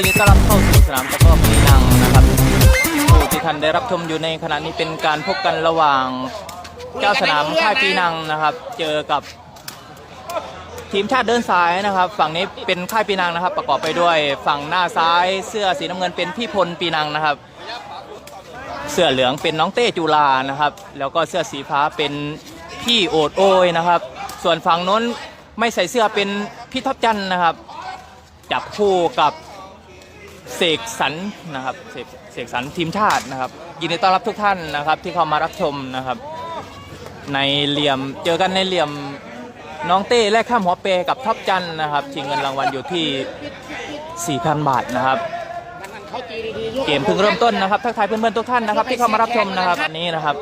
ยินดีต้อนรับเข้าสู่สนามตะกร้อปีนังนะครับผู้ที่ท่านได้รับชมอยู่ในขณะนี้เป็นการพบกันระหว่างเจ้าสนามค่ายปีนังนะครับ เจอกับทีมชาติเดินสายนะครับ ฝั่งนี้เป็นค่ายปีนังนะครับ ประกอบไปด้วยฝั่งหน้าซ้ายเสื้อสีน้ำเงินเป็นพี่พลปีนังนะครับ เสื้อเหลืองเป็นน้องเต้จุลานะครับ แล้วก็เสื้อสีฟ้าเป็นพี่โอดโอยนะครับ ส่วนฝั่งน้นไม่ใส่เสื้อเป็นพี่ท็อปจันนะครับ จับคู่กับ เสกสรรนะครับเสกเสกสรรทีมชาตินะครับยินดีต้อนรับทุกท่านนะครับ ที่เข้ามารับชมนะครับ ในเหลี่ยมเจอกันในเหลี่ยมน้องเต้แลกข้ามหัวเปกับท็อปจันนะครับชิงเงินรางวัลอยู่ที่ 4,000 บาทนะครับ เกมเพิ่งเริ่มต้นนะครับทักทายเพื่อนๆทุกท่านนะครับ ที่เข้ามารับชมนะครับอันนี้นะครับ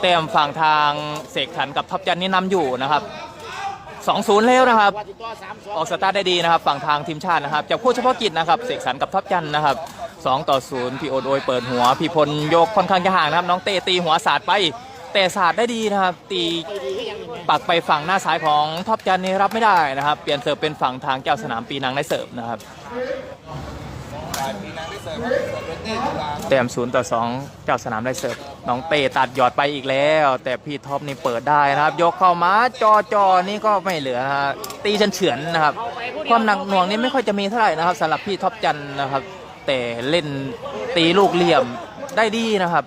เต็มฝั่งทางเสกสรรกับท็อปจันนี่นำอยู่นะครับ 2-0แล้วนะครับ ออกสตาร์ทได้ดีนะครับ ฝั่งทางทีมชาตินะครับจับคู่เฉพาะกิจนะครับเสกสรรกับท็อปจันนะครับ2ต่อ0พี่โอดโอยเปิดหัวพี่พลโยกค่อนข้างจะห่างนะครับ น้องเตตีหัวสาดไปแต่สต์ได้ดีนะครับ ตีปักไปฝั่งหน้าซ้ายของท็อปจันร์นี่รับไม่ได้นะครับ เปลี่ยนเสิร์ฟเป็นฝั่งทางเจ้าสนามปีนังได้เสิร์ฟนะครับ แต้มศูนย์ต่อสองเจ้าสนามได้เสิร์ฟน้องเต้ตัดหยอดไปอีกแล้ว แต่พี่ท็อปนี่เปิดได้นะครับ ยกเข้ามาจอจอนี่ก็ไม่เหลือนะฮะตีเฉือนนะครับ ความหนักหน่วงนี่ไม่ค่อยจะมีเท่าไหร่นะครับสำหรับพี่ท็อปจันนะครับ แต่เล่นตีลูกเหลี่ยมได้ดีนะครับ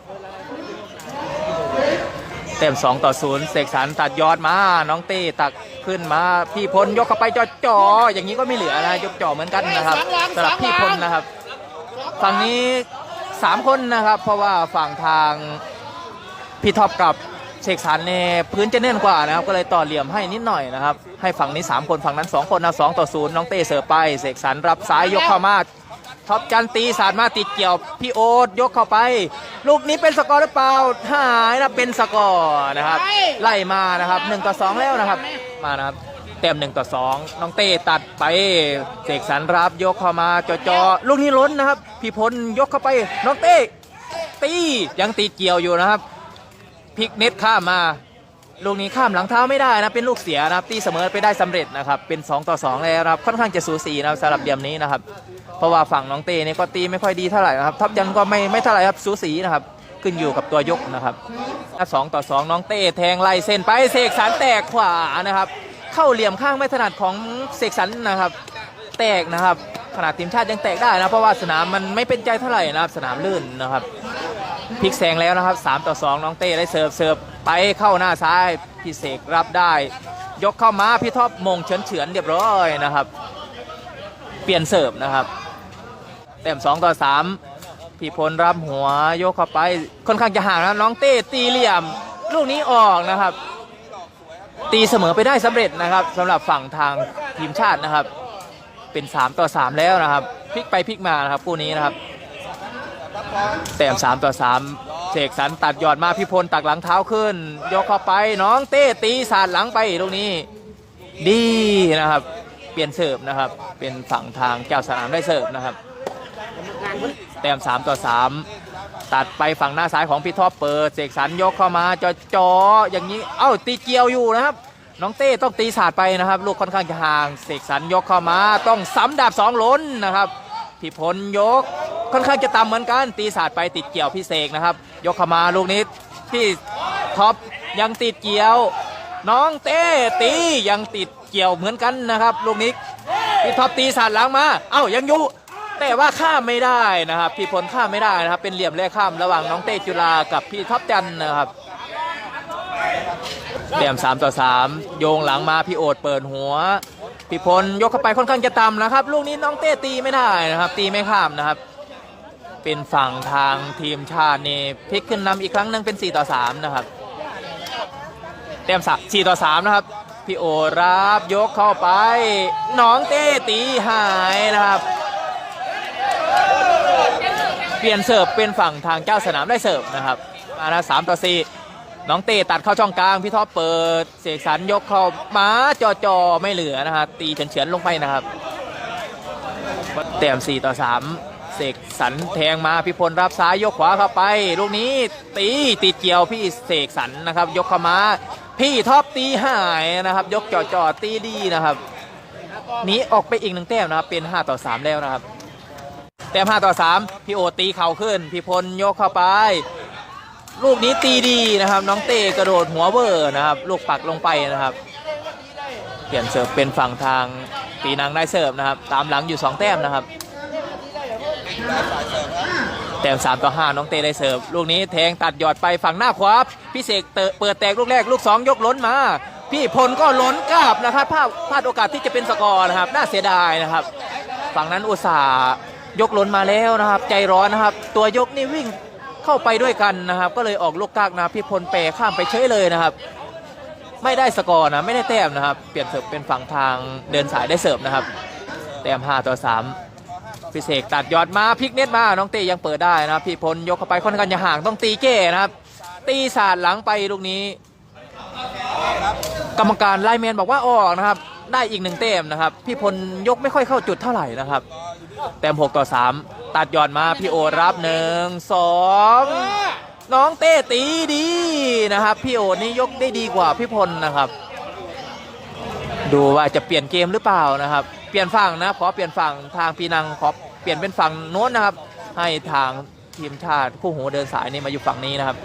เต็ม2ต่อ0เสกสรรตัดยอดมา น้องเต้ตักขึ้นมา พี่พลยกเข้าไปจอจออย่างนี้ก็ไม่เหลือนะยกจ่อเหมือนกันนะครับสำหรับพี่พลนะครับ ฝั่งนี้ 3 คนนะครับ เพราะว่าฝั่งทางพี่ท็อปกับเสกสรรเนี่ยพื้นจะแน่นกว่านะครับ ก็เลยต่อเหลี่ยมให้นิดหน่อยนะครับ ให้ฝั่งนี้ 3 คนฝั่งนั้น 2 คนนะ2ต่อ0น้องเต้เสิร์ฟไปเสกสรรรับซ้ายยกเข้ามาท็อปจันตีสาดมาติดเกี่ยวพี่โอ๊ตยกเข้าไป ลูกนี้เป็นสกอร์หรือเปล่าหายนะเป็นสกอร์นะครับ ไล่มานะครับ1ต่อ2แล้วนะครับ มานะครับ เต็ม1ต่อ2น้องเต้ตัดไปเสกสรรรับยกเข้ามาจอจอลูกนี้ล้นนะครับ พี่พลยกเข้าไป น้องเต้ตียังตีเกี่ยวอยู่นะครับพลิกเน็ตข้ามมา ลูกนี้ข้ามหลังเท้าไม่ได้นะเป็นลูกเสียนะครับ ตีเสมอไปได้สำเร็จนะครับ เป็น 2 ต่อ2แล้วนะครับ ค่อนข้างจะสูสีนะครับสำหรับเดียมนี้นะครับ เพราะว่าฝั่งน้องเต้เนี่ยก็ตีไม่ค่อยดีเท่าไหร่นะครับทับยันก็ไม่ไม่เท่าไหร่ครับสูสีนะครับขึ้นอยู่กับตัวยกนะครับสองต่อสองน้องเต้แทงไล่เส้นไปเสกสรรแตกขวานะครับ เข้าเหลี่ยมข้างไม่ถนัดของเสกสรรนะครับ แตกนะครับขนาดทีมชาติยังแตกได้นะเพราะว่าสนามมันไม่เป็นใจเท่าไหร่นะครับสนามลื่นนะครับพลิกแซงแล้วนะครับ 3 ต่อ 2 น้องเต้ได้เสิร์ฟเสิร์ฟไปเข้าหน้าซ้ายพี่เสกรับได้ ยกเข้ามาพี่ท็อปมงเฉือนเฉือนเรียบร้อยนะครับ เปลี่ยนเสิร์ฟนะครับเต็ม2ต่อ 3 พี่พลรับหัวยกเข้าไปค่อนข้างจะห่างนะน้องเต้ตีเหลี่ยมลูกนี้ออกนะครับ ตีเสมอไปได้สำเร็จนะครับสำหรับฝั่งทางทีมชาตินะครับ เป็น 3 ต่อ 3 แล้วนะครับพลิกไปพลิกมานะครับคู่นี้นะครับ แต้ม3ต่อ3เสกสรรตัดยอดมาพี่พลตักหลังเท้าขึ้น ยกเข้าไปน้องเต้ตีสาดหลังไปลูกนี้ ดีนะครับ เปลี่ยนเสิร์ฟนะครับ เป็นฝั่งทางเจ้าสนามได้เสิร์ฟนะครับ แต้ม3ต่อ3 ตัดไปฝั่งหน้าซ้ายของพี่ท็อปเปิดเสกสรรยกเข้ามาจอจออย่างนี้ เอ้าตีเกียวอยู่นะครับ น้องเต้ต้องตีสาดไปนะครับ ลูกค่อนข้างจะห่างเสกสรรยกเข้ามา ต้องซ้ำดาบสองล้นนะครับพี่พลยกค่อนข้างจะต่ำเหมือนกัน ตีสาดไปติดเกี่ยวพี่เสกนะครับ ยกเข้ามาลูกนี้พี่ท็อปยังติดเกี่ยว น้องเต้ตียังติดเกี่ยวเหมือนกันนะครับ ลูกนี้พี่ท็อปตีสาดหลังมา เอ้ายังอยู่ แต่ว่าข้ามไม่ได้นะครับ พี่พลข้ามไม่ได้นะครับ เป็นเหลี่ยมแรกข้ามระหว่างน้องเต้จุฬากับพี่ท็อปจันนะครับเดี่ยม3ต่อ3โยงหลังมาพี่โอดเปิดหัวพี่พลยกเข้าไปค่อนข้างจะต่ำนะครับ ลูกนี้น้องเต้ตีไม่ได้นะครับ ตีไม่ข้ามนะครับ เป็นฝั่งทางทีมชาตินี่พลิกขึ้นนำอีกครั้งหนึ่งเป็น 4 ต่อ 3 นะครับเต็มสัก4ต่อ3นะครับ พี่โอรับยกเข้าไป น้องเต้ตีหายนะครับ ปลี่ยนเสิร์ฟเป็นฝั่งทางเจ้าสนามได้เสิร์ฟนะครับมานะสามต่อสี่น้องเต้ตัดเข้าช่องกลางพี่ท็อปเปิดเสกสรรยกเข้ามาจอจอไม่เหลือนะครับตีเฉือนๆลงไปนะครับแต้มสี่ต่อสามเสกสรรแทงมาพี่พลรับซ้ายยกขวาเข้าไป ลูกนี้ตีติดเกี่ยวพี่เสกสรรนะครับ ยกเข้ามา พี่ท็อปตีหายนะครับ ยกจอจอตีดีนะครับหนีออกไปอีกหนึ่งแต้มนะครับเป็น 5 ต่อ 3 แล้วนะครับ แต้มห้าต่อสามพี่โอตีเข่าขึ้น พี่พลยกเข้าไป ลูกนี้ตีดีนะครับ น้องเต้กระโดดหัวเวอร์นะครับ ลูกปักลงไปนะครับ เปลี่ยนเสิร์ฟเป็นฝั่งทางปีนังได้เสิร์ฟนะครับ ตามหลังอยู่2แต้มนะครับ แต้ม3ต่อ5น้องเต้ได้เสิร์ฟ ลูกนี้แทงตัดหยอดไปฝั่งหน้าขวาพี่เสกเตะเปิดแตกลูกแรกลูก2ยกล้นมา พี่พลก็ล้นกลับนะครับพลาดพลาดโอกาสที่จะเป็นสกอร์นะครับ น่าเสียดายนะครับ ฝั่งนั้นอุตส่าห์ ยกล้นมาแล้วนะครับ ใจร้อนนะครับ ตัวยกนี่วิ่งเข้าไปด้วยกันนะครับ ก็เลยออกลูกกากนะพี่พลเปข้ามไปเฉยเลยนะครับ ไม่ได้สกอร์นะไม่ได้แต้มนะครับ เปลี่ยนเสิร์ฟเป็นฝั่งทางเดินสายได้เสิร์ฟนะครับ แต้ม5ต่อ3พิเศษตัดยอดมาพลิกเน็ตมาน้องเตยังเปิดได้นะครับพี่พลยกเข้าไปค่อนข้างจะห่างต้องตีเก้นะครับ ตีสาดหลังไปลูกนี้ กรรมการไลน์แมนบอกว่าออกนะครับ ได้อีกหนึ่งแต้มนะครับ พี่พลยกไม่ค่อยเข้าจุดเท่าไหร่นะครับ แต้ม6ต่อ3ตัดยอดมาพี่โอรับหนึ่งสองน้องเต้ตีดีนะครับ พี่โอนี่ยกได้ดีกว่าพี่พลนะครับ ดูว่าจะเปลี่ยนเกมหรือเปล่านะครับ เปลี่ยนฝั่งนะขอเปลี่ยนฝั่งทางปีนังขอเปลี่ยนเป็นฝั่งโน้นนะครับ ให้ทางทีมชาติคู่หูเดินสายนี่มาอยู่ฝั่งนี้นะครับ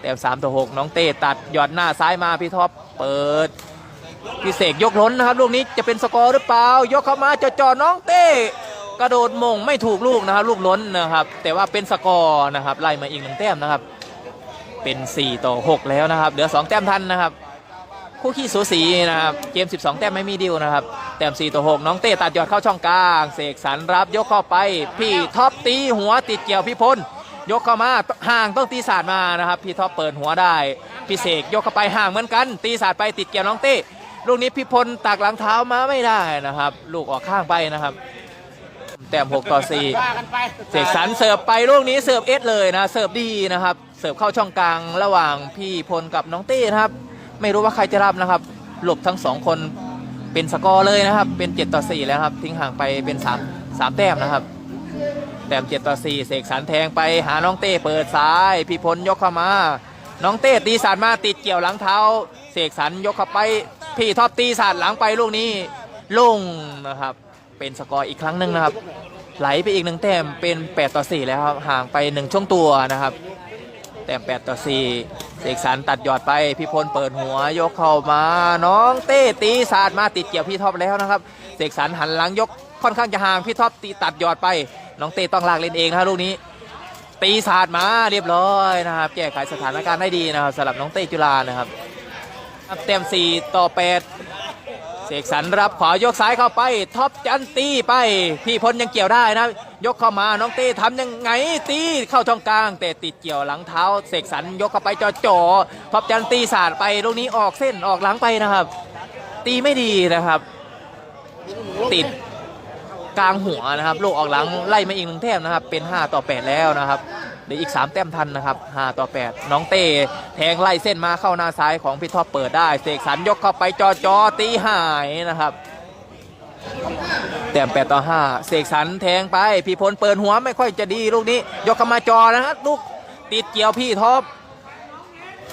แต้ม3ต่อ6น้องเต้ตัดหยอดหน้าซ้ายมาพี่ท็อปเปิด พี่เสกยกล้นนะครับลูกนี้จะเป็นสกอร์หรือเปล่า ยกเข้ามาจ่อจอน้องเต้กระโดดมงไม่ถูกลูกนะครับลูกล้นนะครับ แต่ว่าเป็นสกอร์นะครับไล่มาอีกหนึ่งแต้มนะครับ เป็น 4 ต่อ 6 แล้วนะครับ เหลือ 2 แต้มทันนะครับ คู่ขี้สูสีนะครับเกม 12 แต้มไม่มีดิวนะครับ แต้ม 4 ต่อ 6 น้องเต้ตัดยอดเข้าช่องกลางเสกสรรรับยกเข้าไป พี่ท็อปตีหัวติดเกี่ยวพี่พลยกเข้ามาห่างต้องตีศาสตร์มานะครับ พี่ท็อปเปิดหัวได้พี่เสกยกเข้าไปห่างเหมือนกัน ตีศาสตร์ไปติดเกี่ยวน้องเต้ ลูกนี้พี่พลตักหลังเท้ามาไม่ได้นะครับ ลูกออกข้างไปนะครับ แต้ม6ต่อ4ว่ากันไปเสกสรรเสิร์ฟไปลูกนี้เสิร์ฟเอสเลยนะเสิร์ฟดีนะครับ เสิร์ฟเข้าช่องกลางระหว่างพี่พลกับน้องเต้นะครับ ไม่รู้ว่าใครจะรับนะครับ หลบทั้งสองคนเป็นสกอร์เลยนะครับ เป็น 7 ต่อ 4 แล้วครับ ทิ้งห่างไปเป็น3 3แต้มนะครับ แต้ม 7 ต่อ 4 เสกสรรแทงไปหาน้องเต้เปิดซ้าย พี่พลยกเข้ามา น้องเต้ตีสาดมาติดเกี่ยวหลังเท้า เสกสรรยกเข้าไป พี่ท็อปตีสาดหลังไปลูกนี้ลงนะครับ เป็นสกอร์อีกครั้งหนึ่งนะครับ ไหลไปอีกหนึ่งแต้มเป็น 8 ต่อ 4 แล้วครับห่างไป 1 ช่วงตัวนะครับ แต้ม 8 ต่อ 4 เสกสรรตัดยอดไป พี่พลเปิดหัวยกเข้ามาน้องเต้ตีสาดมาติดเกี่ยวพี่ท็อปแล้วนะครับ เสกสรรหันหลังยกค่อนข้างจะห่างพี่ท็อปตีตัดยอดไป น้องเต้ต้องลากเล่นเองนะครับลูกนี้ ตีสาดมาเรียบร้อยนะครับ แก้ไขสถานการณ์ได้ดีนะครับสำหรับน้องเต้จุฬานะครับ แต้ม4ต่อ8เสกสรรรับขวายกซ้ายเข้าไปท็อปจันตีไปพี่พลยังเกี่ยวได้นะ ยกเข้ามาน้องเต้ทำยังไงตีเข้าช่องกลาง แต่ติดเกี่ยวหลังเท้าเสกสรรยกเข้าไปจ่อจ่อๆท็อปจันตีสาดไปลูกนี้ออกเส้นออกหลังไปนะครับ ตีไม่ดีนะครับ ติดกลางหัวนะครับ ลูกออกหลังไล่มาอีกหนึ่งแต้มนะครับ เป็น 5 ต่อ 8 แล้วนะครับ เดี๋ยวอีก 3 แต้มทันนะครับ 5 ต่อ 8 น้องเต้แทงไล่เส้นมาเข้าหน้าซ้ายของพี่ท็อปเปิดได้เสกสรรยกเข้าไปจอจอตีหายนะครับ แต้ม8ต่อ 5 เสกสรรแทงไป พี่พลเปิดหัวไม่ค่อยจะดีลูกนี้ ยกเข้ามาจอนะครับลูกติดเกี่ยวพี่ท็อป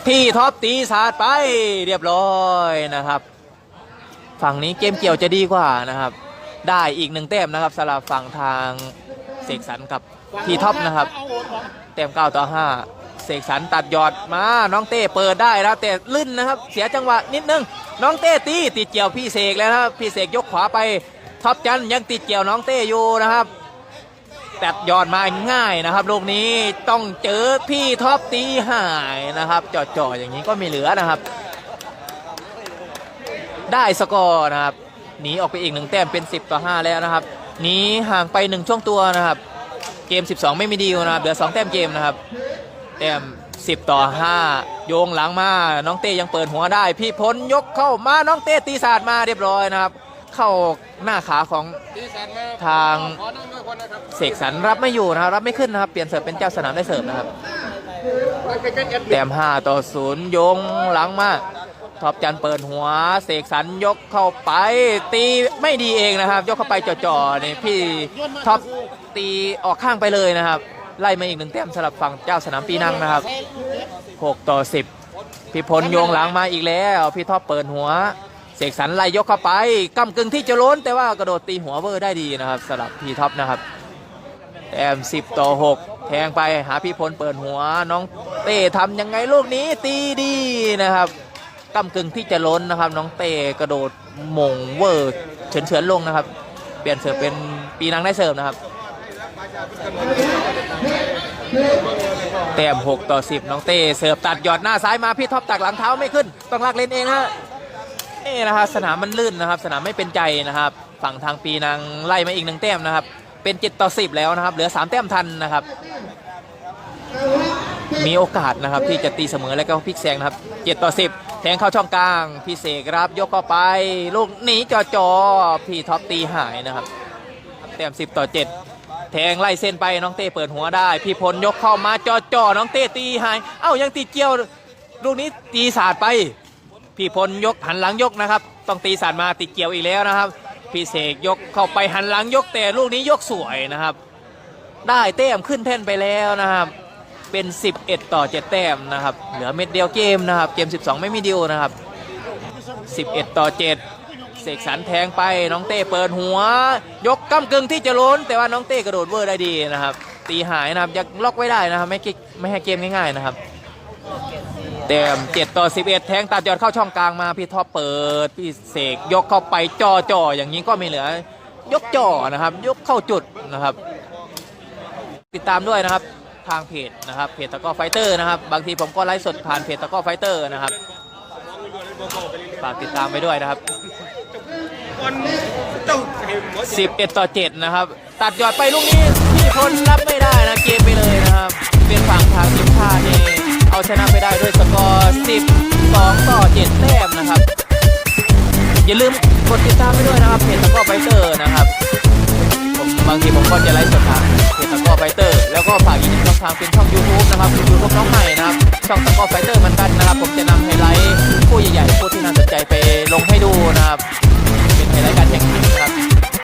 พี่ท็อปตีสาดไปเรียบร้อยนะครับ ฝั่งนี้เกมเกี่ยวจะดีกว่านะครับ ได้อีกหนึ่งแต้มนะครับสำหรับฝั่งทาง สกสรรกับพี่ท็อปนะครับแต้ม9ต่อ5เสกสรรตัดยอดมา น้องเต้เปิดได้แล้วแต่ลื่นนะครับ เสียจังหวะนิดนึง น้องเต้ตีติดเกี่ยวพี่เสกแล้วนะครับพี่เสกยกขวาไปท็อปจันยังติดเกี่ยวน้องเต้อยู่นะครับตัดยอดมาง่ายนะครับลูกนี้ต้องเจอพี่ท็อปตีหายนะครับจ่อๆอย่างนี้ก็ไม่เหลือนะครับ ได้สกอร์นะครับหนีออกไปอีกหนึ่งแต้มเป็น 10 ต่อ 5 แล้วนะครับ นี้ห่างไป1ช่วงตัวนะครับ เกม 12 ไม่มีดีลนะครับเหลือ2แต้มเกมนะครับ แต้ม 10 ต่อ 5 โยงหลังมา น้องเต้ยังเปิดหัวได้ พี่พลยกเข้ามา น้องเต้ตีศาสตร์มาเรียบร้อยนะครับ เข้าหน้าขาของทางเสกสรรรับไม่อยู่นะครับ รับไม่ขึ้นนะครับ เปลี่ยนเสิร์ฟเป็นเจ้าสนามได้เสิร์ฟนะครับเป็นเป็นเอ็ดแต้ม 5 ต่อ 0 โยงหลังมา ท็อปจันเปิดหัว เสกสรรยกเข้าไปตีไม่ดีเองนะครับ ยกเข้าไปจ่อๆนี่พี่ท็อปตีออกข้างไปเลยนะครับ ไล่มาอีกหนึ่งแต้มสำหรับฝั่งเจ้าสนามปีนังนะครับ 6 ต่อ 10 พี่พลโยงหลังมาอีกแล้ว พี่ท็อปเปิดหัว เสกสรรไล่ยกเข้าไปกำกึ่งที่จะล้น แต่ว่ากระโดดตีหัวเวอร์ได้ดีนะครับสำหรับพี่ท็อปนะครับแต้ม10 ต่อ 6 แทงไปหาพี่พลเปิดหัวน้องเต้ทำยังไงลูกนี้ตีดีนะครับ กำกึ่งที่จะล้นนะครับ น้องเต้กระโดดมงเวอร์เฉือนเฉือนๆลงนะครับ เปลี่ยนเสิร์ฟเป็นปีนังได้เสิร์ฟนะครับ แต้ม6ต่อ 10 น้องเต้เสิร์ฟตัดหยอดหน้าซ้ายมาพี่ท็อปตักหลังเท้าไม่ขึ้น ต้องลากเล่นเองฮะนี่นะครับสนามมันลื่นนะครับ สนามไม่เป็นใจนะครับ ฝั่งทางปีนังไล่มาอีกหนึ่งแต้มนะครับ เป็น7ต่อ 10 แล้วนะครับ เหลือ 3 แต้มทันนะครับมีโอกาสนะครับที่จะตีเสมอแล้วก็พลิกแซงนะครับ7ต่อ 10 แทงเข้าช่องกลาง พี่เสกรับยกเข้าไป ลูกหนีจอจอพี่ท็อปตีหายนะครับแต้ม10 ต่อ 7 แทงไล่เส้นไปน้องเต้เปิดหัวได้ พี่พลยกเข้ามาจอจอน้องเต้ตีหาย เอ้ายังตีเกี่ยว ลูกนี้ตีสาดไป พี่พลยกหันหลังยกนะครับ ต้องตีสาดมาตีเกี่ยวอีกแล้วนะครับ พี่เสกยกเข้าไปหันหลังยกแต่ลูกนี้ยกสวยนะครับ ได้แต้มขึ้นแท่นไปแล้วนะครับ เป็น 11 ต่อ 7 แต้มนะครับ เหลือเม็ดเดียวเกมนะครับ เกม 12 ไม่มีดิวนะครับ 11 ต่อ 7 เสกสรรแทงไปน้องเต้เปิดหัว ยกกำกึ่งที่จะล้น แต่ว่าน้องเต้กระโดดเวอร์ได้ดีนะครับ ตีหายนะครับยังล็อกไว้ได้นะครับ ไม่กิไม่ให้เกมง่ายๆนะครับแต้ม7ต่อ 11 แทงตัดยอดเข้าช่องกลางมาพี่ท็อปเปิด พี่เสกยกเข้าไปจ่อจ่ออย่างนี้ก็ไม่เหลือ ยกจ่อนะครับ ยกเข้าจุดนะครับ ติดตามด้วยนะครับ ทางเพจนะครับเพจตะก้อไฟเตอร์นะครับ บางทีผมก็ไลฟ์สดผ่านเพจตะก้อไฟเตอร์นะครับฝากติดตามไปด้วยนะครับวันเอ็ด11 ต่อ 7 นะครับ ตัดยอดไปลูกนี้พี่พลรับไม่ได้นะเกมไปเลยนะครับ เป็นฝั่งทางทีมชาตินี่เอาชนะไปได้ด้วยสกอร์12ต่อ 7 แต้มนะครับ อย่าลืมกดติดตามไปด้วยนะครับเพจตะก้อไฟเตอร์นะครับางทีผมก็จะไลฟ์สดทางเพจตะก้อไฟเตอร์แล้วก็ฝากอีกหนึ่งช่องทางเป็นช่อง YouTube นะครับยูทูบน้องใหม่นะครับช่องสก้อไฟเตอร์มันกันนะครับ ผมจะนำไฮไลท์คู่ใหญ่ๆคู่ที่น่าสนใจไปลงให้ดูนะครับเป็นไฮไลท์การแข่งขันนะครับ